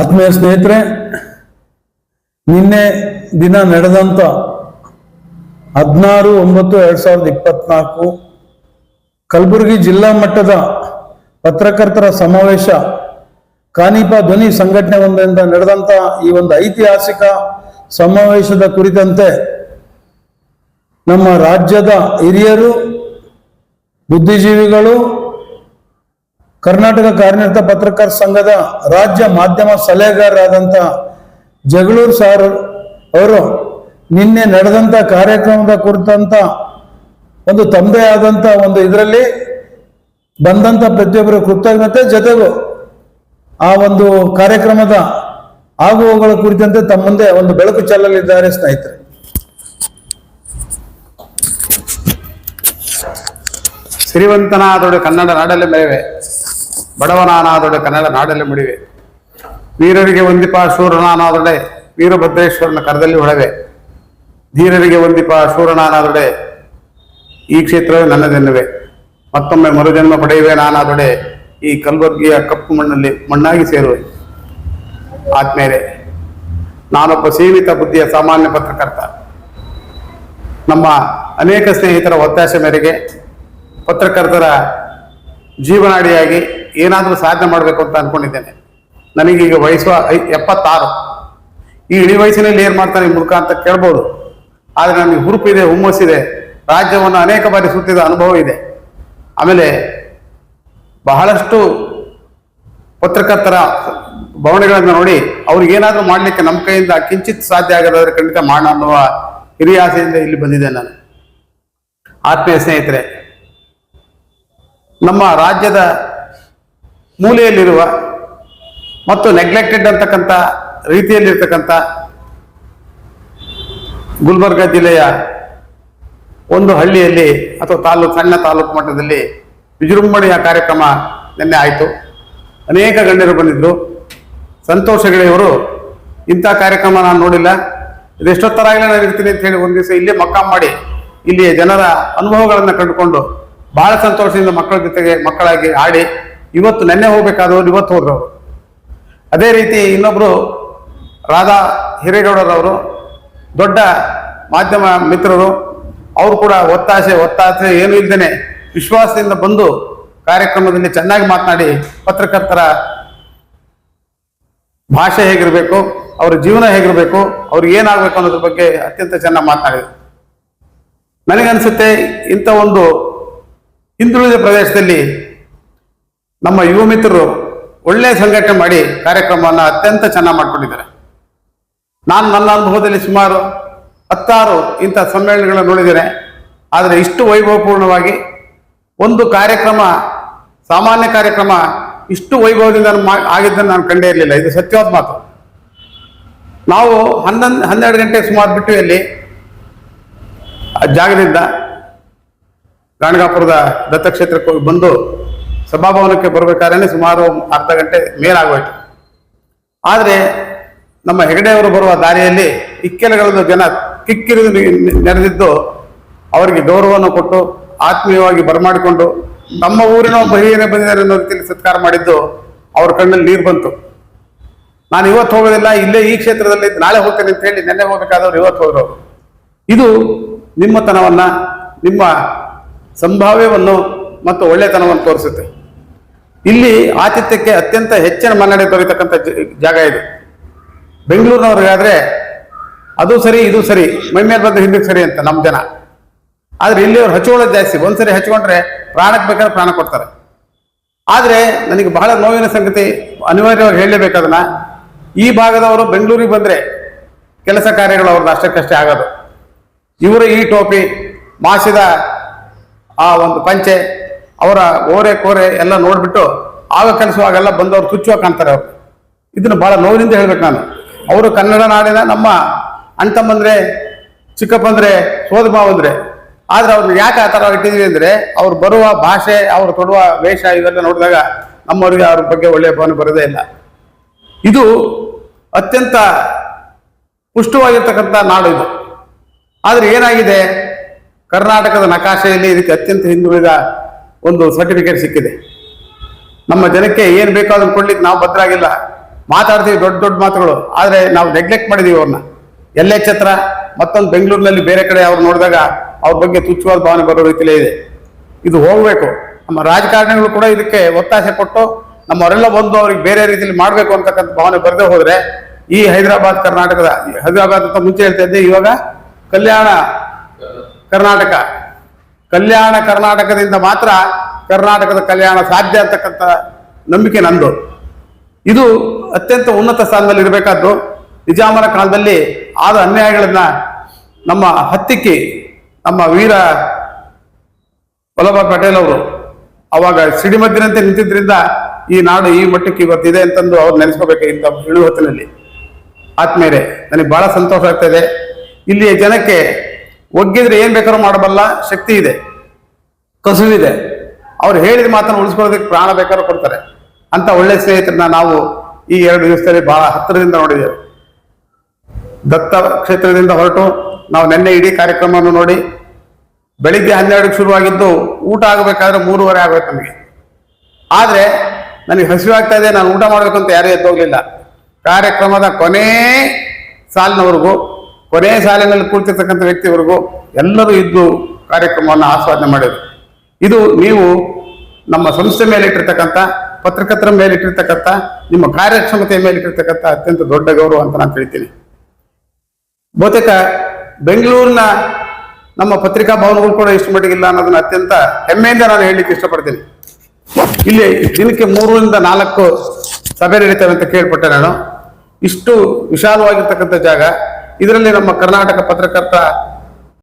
ಆತ್ಮೀಯ ಸ್ನೇಹಿತರೆ, ನಿನ್ನೆ ದಿನ ನಡೆದಂತ ಹದಿನಾರು ಒಂಬತ್ತು ಎರಡ್ ಸಾವಿರದ ಇಪ್ಪತ್ನಾಲ್ಕು ಕಲಬುರಗಿ ಜಿಲ್ಲಾ ಮಟ್ಟದ ಪತ್ರಕರ್ತರ ಸಮಾವೇಶ ಕಾನಿಪಾ ಧ್ವನಿ ಸಂಘಟನೆ ಒಂದರಿಂದ ನಡೆದಂತ ಈ ಒಂದು ಐತಿಹಾಸಿಕ ಸಮಾವೇಶದ ಕುರಿತಂತೆ ನಮ್ಮ ರಾಜ್ಯದ ಹಿರಿಯರು, ಬುದ್ಧಿಜೀವಿಗಳು ಕರ್ನಾಟಕ ಕಾರ್ಯನಿರತ ಪತ್ರಕಾರ ಸಂಘದ ರಾಜ್ಯ ಮಾಧ್ಯಮ ಸಲಹೆಗಾರರಾದಂಥ ಜಗಳೂರು ಸಾರ್ ಅವರು ನಿನ್ನೆ ನಡೆದಂಥ ಕಾರ್ಯಕ್ರಮದ ಕುರಿತಂತ ಒಂದು ತಮ್ಮದೇ ಆದಂಥ ಒಂದು ಇದರಲ್ಲಿ ಬಂದಂಥ ಪ್ರತಿಯೊಬ್ಬರ ಕೃತಜ್ಞತೆ ಜೊತೆಗೂ ಆ ಒಂದು ಕಾರ್ಯಕ್ರಮದ ಆಗುವಗಳ ಕುರಿತಂತೆ ತಮ್ಮ ಮುಂದೆ ಒಂದು ಬೆಳಕು ಚೆಲ್ಲಲಿದ್ದಾರೆ ಸ್ನೇಹಿತರೆ. ಸಿರಿವಂತನಾದೊಡೆ ಕನ್ನಡ ನಾಡಲ್ಲಿ ಮೆರೆವೆ. ಬಡವನಾನಾದೊಡೆ ಕನ್ನಡ ನಾಡಲ್ಲಿ ಮುಡಿವೆ. ವೀರರಿಗೆ ಒಂದಿಪ ಶೂರನಾನಾದೊಡೆ ವೀರಭದ್ರೇಶ್ವರನ ಕರದಲ್ಲಿ ಹೊಳವೆ. ಧೀರರಿಗೆ ಒಂದಿಪ ಶೂರನಾನಾದೊಡೆ ಈ ಕ್ಷೇತ್ರವೇ ನನ್ನದೆನ್ನುವೆ. ಮತ್ತೊಮ್ಮೆ ಮರುಜನ್ಮ ಪಡೆಯುವೆ ನಾನಾದೊಡೆ ಈ ಕಲಬುರ್ಗಿಯ ಕಪ್ಪು ಮಣ್ಣಲ್ಲಿ ಮಣ್ಣಾಗಿ ಸೇರುವೆ. ಆದ್ಮೇಲೆ ನಾನೊಬ್ಬ ಸೀಮಿತ ಬುದ್ಧಿಯ ಸಾಮಾನ್ಯ ಪತ್ರಕರ್ತ. ನಮ್ಮ ಅನೇಕ ಸ್ನೇಹಿತರ ಒತ್ತಾಸೆ ಮೇರೆಗೆ ಪತ್ರಕರ್ತರ ಜೀವನಾಡಿಯಾಗಿ ಏನಾದರೂ ಸಾಧನೆ ಮಾಡಬೇಕು ಅಂತ ಅನ್ಕೊಂಡಿದ್ದೇನೆ. ನನಗೀಗ ವಯಸ್ಸು ಎಪ್ಪತ್ತಾರು. ಈ ಇಳಿ ವಯಸ್ಸಿನಲ್ಲಿ ಏನು ಮಾಡ್ತಾನೆ ಈ ಮುದುಕ ಅಂತ ಕೇಳ್ಬೋದು. ಆದರೆ ನನಗೆ ಹುರುಪಿದೆ ಹುಮ್ಮಸ್ಸಿದೆ ರಾಜ್ಯವನ್ನು ಅನೇಕ ಬಾರಿ ಸುತ್ತಿದ ಅನುಭವ ಇದೆ. ಆಮೇಲೆ ಬಹಳಷ್ಟು ಪತ್ರಕರ್ತರ ಭವನಗಳನ್ನು ನೋಡಿ ಅವ್ರಿಗೆ ಏನಾದರೂ ಮಾಡಲಿಕ್ಕೆ ನಮ್ಮ ಕೈಯಿಂದ ಕಿಂಚಿತ್ ಸಾಧ್ಯ ಆಗದಾದ್ರೆ ಖಂಡಿತ ಮಾಡ ಅನ್ನುವ ಹಿರಿಯ ಆಸೆಯಿಂದ ಇಲ್ಲಿ ಬಂದಿದ್ದೆ ನಾನು. ಆತ್ಮೀಯ ಸ್ನೇಹಿತರೆ, ನಮ್ಮ ರಾಜ್ಯದ ಮೂಲೆಯಲ್ಲಿರುವ ಮತ್ತು ನೆಗ್ಲೆಕ್ಟೆಡ್ ಅಂತಕ್ಕಂಥ ರೀತಿಯಲ್ಲಿರ್ತಕ್ಕಂಥ ಗುಲ್ಬರ್ಗ ಜಿಲ್ಲೆಯ ಒಂದು ಹಳ್ಳಿಯಲ್ಲಿ ಅಥವಾ ತಾಲೂಕು ಸಣ್ಣ ತಾಲೂಕು ಮಟ್ಟದಲ್ಲಿ ವಿಜೃಂಭಣೆಯ ಕಾರ್ಯಕ್ರಮ ನಿನ್ನೆ ಆಯಿತು. ಅನೇಕ ಗಣ್ಯರು ಬಂದಿದ್ದರು ಸಂತೋಷ ಗೆಳೆಯವರು ಇಂಥ ಕಾರ್ಯಕ್ರಮ ನಾನು ನೋಡಿಲ್ಲ. ಇದೆಷ್ಟೊತ್ತರಾಗಲೇ ನಾನು ಇರ್ತೀನಿ ಅಂತ ಹೇಳಿ ಒಂದು ದಿವಸ ಇಲ್ಲೇ ಮಕ್ಕ ಮಾಡಿ ಇಲ್ಲಿಯ ಜನರ ಅನುಭವಗಳನ್ನು ಕಂಡುಕೊಂಡು ಬಹಳ ಸಂತೋಷದಿಂದ ಮಕ್ಕಳ ಜೊತೆಗೆ ಮಕ್ಕಳಾಗಿ ಆಡಿ ಇವತ್ತು ನೆನ್ನೆ ಹೋಗ್ಬೇಕಾದವರು ಇವತ್ತು ಹೋದ್ರವರು. ಅದೇ ರೀತಿ ಇನ್ನೊಬ್ರು ರಾಧಾ ಹಿರೇಗೌಡರವರು, ದೊಡ್ಡ ಮಾಧ್ಯಮ ಮಿತ್ರರು, ಅವರು ಕೂಡ ಒತ್ತಾಸೆ ಒತ್ತಾಸೆ ಏನು ಇಲ್ದೇನೆ ವಿಶ್ವಾಸದಿಂದ ಬಂದು ಕಾರ್ಯಕ್ರಮದಲ್ಲಿ ಚೆನ್ನಾಗಿ ಮಾತನಾಡಿ ಪತ್ರಕರ್ತರ ಭಾಷೆ ಹೇಗಿರಬೇಕು, ಅವರ ಜೀವನ ಹೇಗಿರಬೇಕು, ಅವ್ರಿಗೆ ಏನಾಗಬೇಕು ಅನ್ನೋದ್ರ ಬಗ್ಗೆ ಅತ್ಯಂತ ಚೆನ್ನಾಗಿ ಮಾತನಾಡಿದರು. ನನಗನ್ಸುತ್ತೆ ಇಂಥ ಒಂದು ಹಿಂದುಳಿದ ಪ್ರದೇಶದಲ್ಲಿ ನಮ್ಮ ಯುವ ಮಿತ್ರರು ಒಳ್ಳೆ ಸಂಘಟನೆ ಮಾಡಿ ಕಾರ್ಯಕ್ರಮವನ್ನು ಅತ್ಯಂತ ಚೆನ್ನಾಗಿ ಮಾಡ್ಕೊಂಡಿದ್ದಾರೆ. ನಾನು ನನ್ನ ಅನುಭವದಲ್ಲಿ ಸುಮಾರು ಹತ್ತಾರು ಇಂಥ ಸಮ್ಮೇಳನಗಳನ್ನು ನೋಡಿದ್ದೇನೆ. ಆದರೆ ಇಷ್ಟು ವೈಭವಪೂರ್ಣವಾಗಿ ಒಂದು ಕಾರ್ಯಕ್ರಮ, ಸಾಮಾನ್ಯ ಕಾರ್ಯಕ್ರಮ ಇಷ್ಟು ವೈಭವದಿಂದ ಆಗಿದ್ದನ್ನು ನಾನು ಕಂಡೇ ಇರಲಿಲ್ಲ. ಇದು ಸತ್ಯವಾದ ಮಾತು. ನಾವು ಹನ್ನೊಂದು, ಹನ್ನೆರಡು ಗಂಟೆ ಸುಮಾರು ಬಿಟ್ಟು ಅಲ್ಲಿ ಜಾಗದಿಂದ ಗಾಣಗಾಪುರದ ದತ್ತಕ್ಷೇತ್ರಕ್ಕೆ ಹೋಗಿ ಬಂದು ಸಭಾಭವನಕ್ಕೆ ಬರಬೇಕಾದ್ರೆ ಸುಮಾರು ಅರ್ಧ ಗಂಟೆ ಮೇಲಾಗೋಯ್ತು. ಆದರೆ ನಮ್ಮ ಹೆಗಡೆಯವರು ಬರುವ ದಾರಿಯಲ್ಲಿ ಇಕ್ಕೆಲಗಳನ್ನು ಜನ ಕಿಕ್ಕಿರಿದು ನೆರೆದಿದ್ದು ಅವರಿಗೆ ಗೌರವವನ್ನು ಕೊಟ್ಟು ಆತ್ಮೀಯವಾಗಿ ಬರಮಾಡಿಕೊಂಡು ನಮ್ಮ ಊರಿನ ಒಬ್ಬ ಬಂದಿದ್ದಾರೆ ಅನ್ನೋ ರೀತಿಯಲ್ಲಿ ಸತ್ಕಾರ ಮಾಡಿದ್ದು ಅವ್ರ ಕಣ್ಣಲ್ಲಿ ನೀರು ಬಂತು. ನಾನು ಇವತ್ತು ಹೋಗೋದಿಲ್ಲ, ಇಲ್ಲೇ ಈ ಕ್ಷೇತ್ರದಲ್ಲಿ ನಾಳೆ ಹೋಗ್ತೇನೆ ಅಂತ ಹೇಳಿ ನೆನ್ನೆ ಹೋಗಬೇಕಾದವ್ರು ಇವತ್ತು ಹೋದ್ರು. ಇದು ನಿಮ್ಮತನವನ್ನು, ನಿಮ್ಮ ಸಂಭಾವ್ಯವನ್ನು ಮತ್ತು ಒಳ್ಳೆತನವನ್ನು ತೋರಿಸುತ್ತೆ. ಇಲ್ಲಿ ಆತಿಥ್ಯಕ್ಕೆ ಅತ್ಯಂತ ಹೆಚ್ಚಿನ ಮನ್ನಣೆ ದೊರೆತಕ್ಕಂಥ ಜಾಗ ಇದು. ಬೆಂಗಳೂರಿನವ್ರಿಗಾದ್ರೆ ಅದು ಸರಿ, ಇದು ಸರಿ, ಮೈ ಮೇಲೆ ಬಂದ ಹಿಂದಕ್ಕೆ ಸರಿ ಅಂತ ನಮ್ಮ ಜನ. ಆದರೆ ಇಲ್ಲಿ ಅವ್ರು ಹಚ್ಕೊಳ್ಳೋದು ಜಾಸ್ತಿ. ಒಂದ್ಸರಿ ಹಚ್ಕೊಂಡ್ರೆ ಪ್ರಾಣಕ್ಕೆ ಬೇಕಾದ್ರೆ ಪ್ರಾಣ ಕೊಡ್ತಾರೆ. ಆದರೆ ನನಗೆ ಬಹಳ ನೋವಿನ ಸಂಗತಿ ಅನಿವಾರ್ಯವಾಗಿ ಹೇಳಲೇಬೇಕದನ್ನ ಈ ಭಾಗದವರು ಬೆಂಗಳೂರಿಗೆ ಬಂದ್ರೆ ಕೆಲಸ ಕಾರ್ಯಗಳು ಅವ್ರದ್ದು ಅಷ್ಟಕ್ಕಷ್ಟೇ ಆಗೋದು. ಇವರ ಈ ಟೋಪಿ ಮಾಸಿದ ಆ ಒಂದು ಪಂಚೆ ಅವರ ಓರೆ ಕೋರೆ ಎಲ್ಲ ನೋಡ್ಬಿಟ್ಟು ಆಗ ಕಲಿಸುವಾಗೆಲ್ಲ ಬಂದವರು ತುಚ್ಚವಾಗಿ ಕಾಣ್ತಾರೆ ಅವರು. ಇದನ್ನು ಬಹಳ ನೋವಿನಿಂದ ಹೇಳ್ಬೇಕು ನಾನು. ಅವರು ಕನ್ನಡ ನಾಡಿನ ನಮ್ಮ ಅಣ್ತಮ್ಮಂದ್ರೆ ಚಿಕ್ಕಪ್ಪಂದ್ರೆ ಸೋದ ಮಾವಂದ್ರೆ ಆದ್ರೆ ಅವ್ರನ್ನ ಯಾಕೆ ಆ ಥರ ಇಟ್ಟಿದ್ದೀವಿ ಅಂದ್ರೆ, ಅವ್ರು ಬರುವ ಭಾಷೆ, ಅವ್ರು ತೊಡುವ ವೇಷ ಇವೆಲ್ಲ ನೋಡಿದಾಗ ನಮ್ಮವರಿಗೆ ಅವ್ರ ಬಗ್ಗೆ ಒಳ್ಳೆಯ ಭಾವನೆ ಬರೋದೇ ಇಲ್ಲ. ಇದು ಅತ್ಯಂತ ಪುಷ್ಟವಾಗಿರ್ತಕ್ಕಂಥ ನಾಡು ಇದು. ಆದರೆ ಏನಾಗಿದೆ? ಕರ್ನಾಟಕದ ನಕಾಶೆಯಲ್ಲಿ ಇದಕ್ಕೆ ಅತ್ಯಂತ ಹಿಂದುಳಿದ ಒಂದು ಸರ್ಟಿಫಿಕೇಟ್ ಸಿಕ್ಕಿದೆ. ನಮ್ಮ ಜನಕ್ಕೆ ಏನು ಬೇಕೋ ಅದನ್ನು ಕೊಡ್ಲಿಕ್ಕೆ ನಾವು ಭದ್ರಾಗಿಲ್ಲ. ಮಾತಾಡ್ತೀವಿ ದೊಡ್ಡ ದೊಡ್ಡ ಮಾತುಗಳು. ಆದರೆ ನಾವು ನೆಗ್ಲೆಕ್ಟ್ ಮಾಡಿದೀವಿ ಅವ್ರನ್ನ ಎಲ್ಲೇ ಛತ್ರ ಮತ್ತೊಂದು ಬೆಂಗಳೂರಿನಲ್ಲಿ ಬೇರೆ ಕಡೆ ಅವ್ರು ನೋಡಿದಾಗ ಅವ್ರ ಬಗ್ಗೆ ತುಚ್ಛವಾದ ಭಾವನೆ ಬರೋ ರೀತಿಯಲ್ಲೇ ಇದೆ. ಇದು ಹೋಗಬೇಕು. ನಮ್ಮ ರಾಜಕಾರಣಿಗಳು ಕೂಡ ಇದಕ್ಕೆ ಒತ್ತಾಸೆ ಕೊಟ್ಟು ನಮ್ಮವರೆಲ್ಲ ಬಂದು ಅವ್ರಿಗೆ ಬೇರೆ ರೀತಿಯಲ್ಲಿ ಮಾಡಬೇಕು ಅಂತಕ್ಕಂಥ ಭಾವನೆ ಬರದೇ ಹೋದರೆ ಈ ಹೈದರಾಬಾದ್ ಕರ್ನಾಟಕದ, ಹೈದರಾಬಾದ್ ಅಂತ ಮುಂಚೆ ಹೇಳ್ತಾ ಇದ್ದೆ, ಇವಾಗ ಕಲ್ಯಾಣ ಕರ್ನಾಟಕ. ಕಲ್ಯಾಣ ಕರ್ನಾಟಕದಿಂದ ಮಾತ್ರ ಕರ್ನಾಟಕದ ಕಲ್ಯಾಣ ಸಾಧ್ಯ ಅಂತಕ್ಕಂಥ ನಂಬಿಕೆ ನಂದು. ಇದು ಅತ್ಯಂತ ಉನ್ನತ ಸ್ಥಾನದಲ್ಲಿ ಇರಬೇಕಾದ್ದು ನಿಜಾಮರ ಕಾಲದಲ್ಲಿ ಆದ ಅನ್ಯಾಯಗಳನ್ನ ನಮ್ಮ ಹತ್ತಿಕ್ಕಿ ನಮ್ಮ ವೀರ ವಲ್ಲಭಾಯ್ ಪಟೇಲ್ ಅವರು ಅವಾಗ ಸಿಡಿಮದ್ದಿನಂತೆ ನಿಂತಿದ್ರಿಂದ ಈ ನಾಡು ಈ ಮಟ್ಟಕ್ಕೆ ಇವತ್ತಿದೆ ಅಂತಂದು ಅವ್ರು ನೆನೆಸ್ಕೋಬೇಕು ಇಂಥ ಹೇಳುವ ಹೊತ್ತಿನಲ್ಲಿ ಆತ್ಮೇಲೆ ನನಗೆ ಬಹಳ ಸಂತೋಷ ಆಗ್ತಾ ಇದೆ. ಇಲ್ಲಿಯ ಜನಕ್ಕೆ ಒಗ್ಗಿದ್ರೆ ಏನ್ ಬೇಕಾದ್ರೂ ಮಾಡಬಲ್ಲ, ಶಕ್ತಿ ಇದೆ, ಕಸುವಿದೆ. ಅವ್ರು ಹೇಳಿದ ಮಾತನ್ನು ಉಳಿಸ್ಕೊಳ್ಳೋದಕ್ಕೆ ಪ್ರಾಣ ಬೇಕಾದ್ರೂ ಕೊಡ್ತಾರೆ. ಅಂತ ಒಳ್ಳೆ ಸ್ನೇಹಿತರನ್ನ ನಾವು ಈ ಎರಡು ದಿವಸದಲ್ಲಿ ಬಹಳ ಹತ್ತಿರದಿಂದ ನೋಡಿದ್ದೇವೆ. ದತ್ತ ಕ್ಷೇತ್ರದಿಂದ ಹೊರಟು ನಾವು ನಿನ್ನೆ ಇಡೀ ಕಾರ್ಯಕ್ರಮವನ್ನು ನೋಡಿ, ಬೆಳಿಗ್ಗೆ ಹನ್ನೆರಡಕ್ಕೆ ಶುರುವಾಗಿದ್ದು ಊಟ ಆಗಬೇಕಾದ್ರೆ ಮೂರುವರೆ ಆಗಬೇಕು ನಮಗೆ. ಆದರೆ ನನಗೆ ಹಸಿವಾಗ್ತಾ ಇದೆ, ನಾನು ಊಟ ಮಾಡಬೇಕು ಅಂತ ಯಾರೂ ಎದ್ದೋಗ್ಲಿಲ್ಲ ಕಾರ್ಯಕ್ರಮದ ಕೊನೆ ಸಾಲಿನವರೆಗೂ ಕೊನೆ ಸಾಲಿನಲ್ಲಿ ಕೂರ್ತಿರ್ತಕ್ಕಂಥ ವ್ಯಕ್ತಿವರೆಗೂ ಎಲ್ಲರೂ ಇದ್ದು ಕಾರ್ಯಕ್ರಮವನ್ನು ಆಸ್ವಾದನೆ ಮಾಡಿದ್ರು. ಇದು ನೀವು ನಮ್ಮ ಸಂಸ್ಥೆ ಮೇಲೆ ಇಟ್ಟಿರ್ತಕ್ಕಂಥ ಪತ್ರಕರ್ತರ ಮೇಲೆ ಇಟ್ಟಿರ್ತಕ್ಕಂಥ ನಿಮ್ಮ ಕಾರ್ಯಕ್ಷಮತೆಯ ಮೇಲೆ ಇಟ್ಟಿರ್ತಕ್ಕಂಥ ಅತ್ಯಂತ ದೊಡ್ಡ ಗೌರವ ಅಂತ ನಾನು ತಿಳಿತೀನಿ ಬಹುತೇಕ ಬೆಂಗಳೂರಿನ ನಮ್ಮ ಪತ್ರಿಕಾ ಭವನಗಳು ಕೂಡ ಇಷ್ಟು ಮಟ್ಟಿಗಿಲ್ಲ ಅನ್ನೋದನ್ನ ಅತ್ಯಂತ ಹೆಮ್ಮೆಯಿಂದ ನಾನು ಹೇಳಲಿಕ್ಕೆ ಇಷ್ಟಪಡ್ತೀನಿ. ಇಲ್ಲಿ ದಿನಕ್ಕೆ ಮೂರರಿಂದ ನಾಲ್ಕು ಸಭೆ ನಡೀತವೆ ಅಂತ ಕೇಳ್ಪಟ್ಟೆ ನಾನು. ಇಷ್ಟು ವಿಶಾಲವಾಗಿರ್ತಕ್ಕಂಥ ಜಾಗ ಇದರಲ್ಲಿ ನಮ್ಮ ಕರ್ನಾಟಕ ಪತ್ರಕರ್ತ